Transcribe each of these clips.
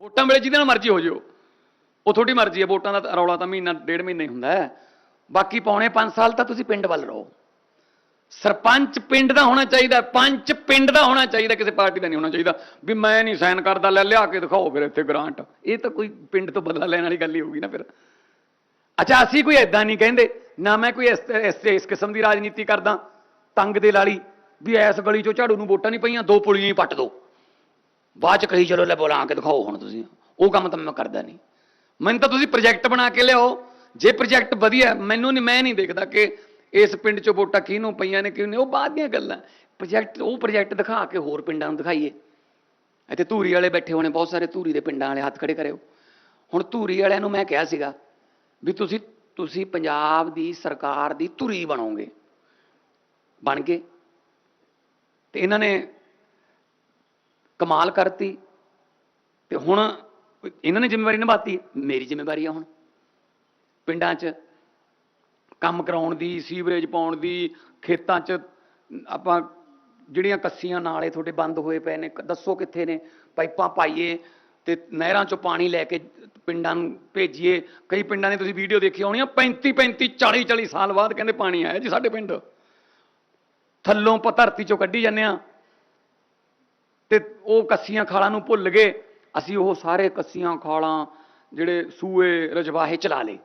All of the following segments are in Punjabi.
ਵੋਟਾਂ ਵੇਲੇ ਜਿਹਦੇ ਨਾਲ ਮਰਜ਼ੀ ਹੋ ਜਿਓ। ਉਹ ਤੁਹਾਡੀ ਮਰਜ਼ੀ ਹੈ, ਵੋਟਾਂ ਦਾ ਤਾਂ ਰੌਲਾ ਤਾਂ ਮਹੀਨਾ, ਡੇਢ ਮਹੀਨਾ ਹੀ ਹੁੰਦਾ ਹੈ। ਬਾਕੀ ਪੌਣੇ 5 ਸਾਲ ਤਾਂ ਤੁਸੀਂ ਪਿੰਡ ਵੱਲ ਰਹੋ। ਸਰਪੰਚ ਪਿੰਡ ਦਾ ਹੋਣਾ ਚਾਹੀਦਾ, ਪੰਚ ਪਿੰਡ ਦਾ ਹੋਣਾ ਚਾਹੀਦਾ, ਕਿਸੇ ਪਾਰਟੀ ਦਾ ਨਹੀਂ ਹੋਣਾ ਚਾਹੀਦਾ। ਵੀ ਮੈਂ ਨਹੀਂ ਸਾਈਨ ਕਰਦਾ, ਲੈ ਲਿਆ ਕੇ ਦਿਖਾਓ ਫਿਰ ਇੱਥੇ ਗ੍ਰਾਂਟ ਇਹ ਤਾਂ ਕੋਈ ਪਿੰਡ ਤੋਂ ਬਦਲਾ ਲੈਣ ਵਾਲੀ ਗੱਲ ਹੀ ਹੋਊਗੀ ਨਾ ਫਿਰ। ਅੱਛਾ, ਅਸੀਂ ਕੋਈ ਐਦਾਂ ਨਹੀਂ ਕਹਿੰਦੇ, ਨਾ ਮੈਂ ਕੋਈ ਇਸ ਇਸ ਇਸ ਕਿਸਮ ਦੀ ਰਾਜਨੀਤੀ ਕਰਦਾ, ਤੰਗ ਦੇ ਲਾਲੀ, ਵੀ ਐਸ ਗਲੀ ਚੋਂ ਝਾੜੂ ਨੂੰ ਵੋਟਾਂ ਨਹੀਂ ਪਈਆਂ, ਦੋ ਪੁਲੀਆਂ ਹੀ ਪੱਟ ਦੋ। ਬਾਅਦ ਚ ਕਹੀ ਚਲੋ ਲੈ ਬੁਲਾ ਕੇ ਦਿਖਾਓ ਹੁਣ ਤੁਸੀਂ। ਉਹ ਕੰਮ ਤਾਂ ਮੈਂ ਕਰਦਾ ਨਹੀਂ। ਮੈਨੂੰ ਤਾਂ ਤੁਸੀਂ ਪ੍ਰੋਜੈਕਟ ਬਣਾ ਕੇ ਲਿਆਓ। ਜੇ ਪ੍ਰੋਜੈਕਟ ਵਧੀਆ ਮੈਨੂੰ ਨਹੀਂ ਮੈਂ ਨਹੀਂ ਦੇਖਦਾ ਕਿ ਇਸ ਪਿੰਡ ਚੋਂ ਵੋਟਾਂ ਕਿਹਨੂੰ ਪਈਆਂ ਨੇ ਕਿਹਨੂੰ ਨਹੀਂ, ਉਹ ਬਾਅਦ ਦੀਆਂ ਗੱਲਾਂ। ਪ੍ਰੋਜੈਕਟ ਉਹ ਪ੍ਰੋਜੈਕਟ ਦਿਖਾ ਕੇ ਹੋਰ ਪਿੰਡਾਂ ਨੂੰ ਦਿਖਾਈਏ। ਇੱਥੇ ਧੂਰੀ ਵਾਲੇ ਬੈਠੇ ਹੋਣੇ ਬਹੁਤ ਸਾਰੇ ਧੂਰੀ ਦੇ ਪਿੰਡਾਂ ਵਾਲੇ ਹੱਥ ਖੜੇ ਕਰਿਓ। ਹੁਣ ਧੂਰੀ ਵਾਲਿਆਂ ਨੂੰ ਮੈਂ ਕਿਹਾ ਸੀਗਾ ਵੀ ਤੁਸੀਂ ਤੁਸੀਂ ਪੰਜਾਬ ਦੀ ਸਰਕਾਰ ਦੀ ਧੁਰੀ ਬਣੋਗੇ। ਬਣ ਗਏ। ਤੇ ਇਹਨਾਂ ਨੇ ਕਮਾਲ ਕਰਤੀ। ਤੇ ਹੁਣ ਇਹਨਾਂ ਨੇ ਜ਼ਿੰਮੇਵਾਰੀ ਨਿਭਾਤੀ। ਮੇਰੀ ਜ਼ਿੰਮੇਵਾਰੀ ਆ ਹੁਣ। ਪਿੰਡਾਂ 'ਚ ਕੰਮ ਕਰਾਉਣ ਦੀ, ਸੀਵਰੇਜ ਪਾਉਣ ਦੀ, ਖੇਤਾਂ 'ਚ ਆਪਾਂ ਜਿਹੜੀਆਂ ਕੱਸੀਆਂ ਨਾਲੇ ਤੁਹਾਡੇ ਬੰਦ ਹੋਏ ਪਏ ਨੇ, ਕ- ਦੱਸੋ ਕਿੱਥੇ ਨੇ? ਪਾਈਪਾਂ ਪਾਈਏ ਤੇ ਨਹਿਰਾਂ 'ਚੋਂ ਪਾਣੀ ਲੈ ਕੇ ਪਿੰਡਾਂ ਨੂੰ ਭੇਜੀਏ। ਕਈ ਪਿੰਡਾਂ ਨੇ ਤੁਸੀਂ ਵੀਡੀਓ ਦੇਖੀ ਹੋਣੀ ਆ 35 35 40 40 ਸਾਲ ਬਾਅਦ ਕਹਿੰਦੇ ਪਾਣੀ ਆਇਆ ਜੀ ਸਾਡੇ ਪਿੰਡ। ਥੱਲੋਂ ਪ ਧਰਤੀ 'ਚੋਂ ਕੱਢੀ ਜਾਂਦੇ ਆ। ਤੇ ਉਹ ਕੱਸੀਆਂ ਖਾਲਾਂ ਨੂੰ ਭੁੱਲ ਗਏ। ਅਸੀਂ ਉਹ ਸਾਰੇ ਕੱਸੀਆਂ ਖਾਲਾਂ ਜਿਹੜੇ ਸੂਏ ਰਜਵਾਹੇ ਚਲਾ ਲਏ।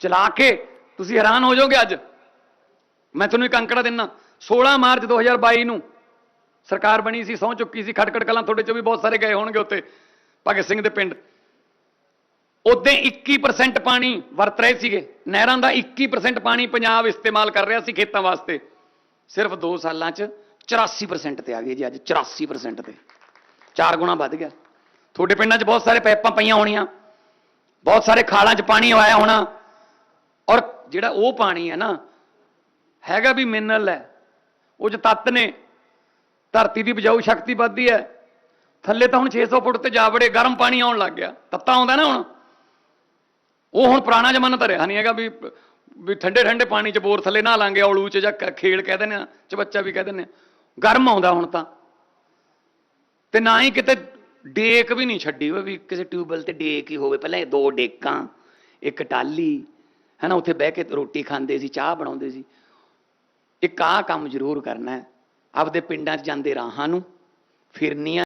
ਚਲਾ ਕੇ ਤੁਸੀਂ ਹੈਰਾਨ ਹੋ ਜਾਓਗੇ ਅੱਜ। ਮੈਂ ਤੁਹਾਨੂੰ ਇੱਕ ਅੰਕੜਾ ਦਿੰਨਾ। 16 ਮਾਰਚ 2022 ਨੂੰ ਸਰਕਾਰ ਬਣੀ ਸੀ, ਸਹੁੰ ਚੁੱਕੀ ਸੀ ਖਟਕੜ ਕਲਾਂ ਤੁਹਾਡੇ ਚੋਂ ਵੀ ਬਹੁਤ ਸਾਰੇ ਗਏ ਹੋਣਗੇ ਉੱਤੇ ਭਗਤ ਸਿੰਘ ਦੇ ਪਿੰਡ। ਉਦੋਂ 21% ਪਾਣੀ ਵਰਤ ਰਹੇ ਸੀਗੇ। ਨਹਿਰਾਂ ਦਾ 21% ਪਾਣੀ ਪੰਜਾਬ ਇਸਤੇਮਾਲ ਕਰ ਰਿਹਾ ਸੀ ਖੇਤਾਂ ਵਾਸਤੇ। ਸਿਰਫ 2 ਸਾਲਾਂ 'ਚ 84% ਤੇ ਆ ਗਈ ਜੀ ਅੱਜ 84% ਤੇ। ਚਾਰ ਗੁਣਾ ਵੱਧ ਗਿਆ। ਤੁਹਾਡੇ ਪਿੰਡਾਂ 'ਚ ਬਹੁਤ ਸਾਰੇ ਪੈਪਾਂ ਪਈਆਂ ਹੋਣੀਆਂ। ਬਹੁਤ ਸਾਰੇ ਖਾਲਾਂ 'ਚ ਪਾਣੀ ਆਇਆ ਹੋਣਾ। ਔਰ ਜਿਹੜਾ ਉਹ ਪਾਣੀ ਹੈ ਨਾ, ਹੈਗਾ ਵੀ ਮਿਨਰਲ ਹੈ। ਉਹ 'ਚ ਤੱਤ ਨੇ, ਧਰਤੀ ਦੀ ਬਜਾਊ ਸ਼ਕਤੀ ਵੱਧਦੀ ਹੈ। ਥੱਲੇ ਤਾਂ ਹੁਣ 600 ਫੁੱਟ ਤੇ ਜਾ ਵੜੇ, ਗਰਮ ਪਾਣੀ ਆਉਣ ਲੱਗ ਗਿਆ। ਤੱਤਾ ਆਉਂਦਾ ਨਾ ਹੁਣ। ਉਹ ਹੁਣ ਪੁਰਾਣਾ ਜ਼ਮਾਨਾ ਤਾਂ ਰਿਹਾ ਨਹੀਂ ਹੈਗਾ ਵੀ ਵੀ ਠੰਡੇ ਠੰਡੇ ਪਾਣੀ 'ਚ ਬੋਰ ਥੱਲੇ ਨਾ ਲਾਂਗੇ, ਔਲੂ 'ਚ ਜਾਂ ਕ- ਖੇਲ ਕਹਿ ਦਿੰਦੇ ਆ, ਚਬੱਚਾ ਵੀ ਕਹਿ ਦਿੰਦੇ ਆ। ਗਰਮ ਆਉਂਦਾ ਹੁਣ ਤਾਂ। ਤੇ ਨਾ ਹੀ ਕਿਤੇ ਡੇਕ ਵੀ ਨਹੀਂ ਛੱਡੀ ਹੋਈ ਵੀ ਕਿਸੇ ਟਿਊਬਵੈਲ ਤੇ ਡੇਕ ਹੀ ਹੋਵੇ। ਪਹਿਲਾਂ ਇਹ ਦੋ ਡੇਕਾਂ, ਇੱਕ ਟਾਲੀ ਹੈਨਾ, ਉੱਥੇ ਬਹਿ ਕੇ ਰੋਟੀ ਖਾਂਦੇ ਸੀ, ਚਾਹ ਬਣਾਉਂਦੇ ਸੀ। ਇੱਕ ਆਹ ਕੰਮ ਜ਼ਰੂਰ ਕਰਨਾ ਹੈ। ਆਪਦੇ ਪਿੰਡਾਂ 'ਚ ਜਾਂਦੇ ਰਾਹਾਂ ਨੂੰ, ਫਿਰਨੀਆਂ